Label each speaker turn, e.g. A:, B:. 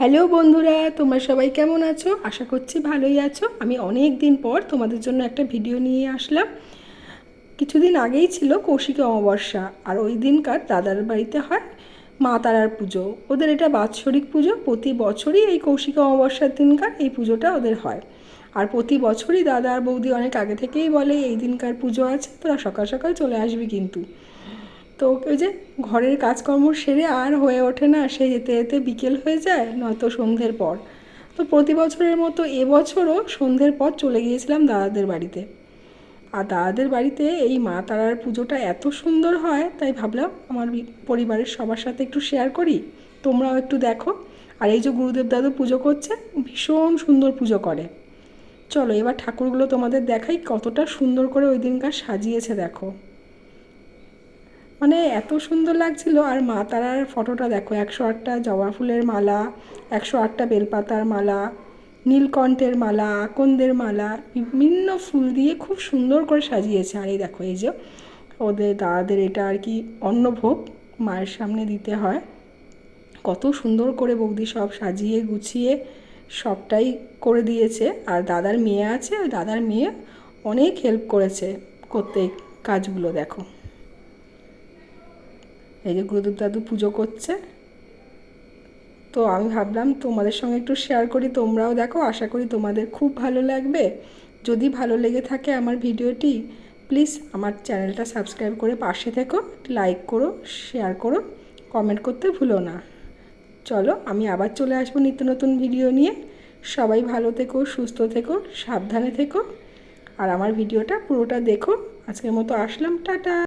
A: Hello বন্ধুরা, তোমরা সবাই কেমন আছো? আশা করছি ভালোই আছো। আমি অনেক দিন পর তোমাদের জন্য একটা ভিডিও নিয়ে আসলাম। কিছুদিন আগেই ছিল কৌশিকী অমাবস্যা, আর ওই দিনকার দাদার বাড়িতে হয় মা তারার পুজো। ওদের এটা বাৎসরিক পুজো, প্রতি বছরই এই কৌশিকী অমাবস্যার দিনকার এই পুজোটা ওদের হয়। আর প্রতি বছরই দাদা আর বৌদি অনেক আগে থেকেই বলে, এই দিনকার পুজো আছে, তোরা সকাল সকাল চলে আসবি কিন্তু। তো ওই যে ঘরের কাজকর্ম সেরে আর হয়ে ওঠে না, সে যেতে যেতে বিকেল হয়ে যায়, নয়তো সন্ধ্যের পর। তো প্রতি বছরের মতো এবছরও সন্ধ্যের পর চলে গিয়েছিলাম দাদাদের বাড়িতে। আর দাদাদের বাড়িতে এই মা তারার পুজোটা এত সুন্দর হয়, তাই ভাবলাম আমার পরিবারের সবার সাথে একটু শেয়ার করি। তোমরাও একটু দেখো। আর এই যে গুরুদেব দাদু পুজো করছে, ভীষণ সুন্দর পুজো করে। চলো এবার ঠাকুরগুলো তোমাদের দেখাই কতটা সুন্দর করে ওই দিনকার সাজিয়েছে, দেখো। মানে এত সুন্দর লাগছিল। আর মা তারার ফটোটা দেখো, একশো আটটা জবা ফুলের মালা, একশো আটটা বেলপাতার মালা, নীলকণ্ঠের মালা, আকন্দের মালা, বিভিন্ন ফুল দিয়ে খুব সুন্দর করে সাজিয়েছে। আর এই দেখো, এই যে ওদের দাদাদের এটা আর কি অন্নভোগ মায়ের সামনে দিতে হয়। কত সুন্দর করে বৌদি সব সাজিয়ে গুছিয়ে সবটাই করে দিয়েছে। আর দাদার মেয়ে আছে ওই দাদার মেয়ে অনেক হেল্প করেছে করতে কাজগুলো, দেখো। এই যে গুরুদেব দাদু পুজো করছে। তো আমি ভাবলাম তোমাদের সঙ্গে একটু শেয়ার করি, তোমরাও দেখো, আশা করি তোমাদের খুব ভালো লাগবে। যদি ভালো লেগে থাকে আমার ভিডিওটি প্লিজ আমার চ্যানেলটা সাবস্ক্রাইব করে পাশে থেকো লাইক করো শেয়ার করো কমেন্ট করতে ভুলো না। চলো, আমি আবার চলে আসব নিত্য নতুন ভিডিও নিয়ে। সবাই ভালো থেকো, সুস্থ থেকো, সাবধানে থেকো। আর আমার ভিডিওটা পুরোটা দেখো। আজকের মতো আসলাম, টাটা।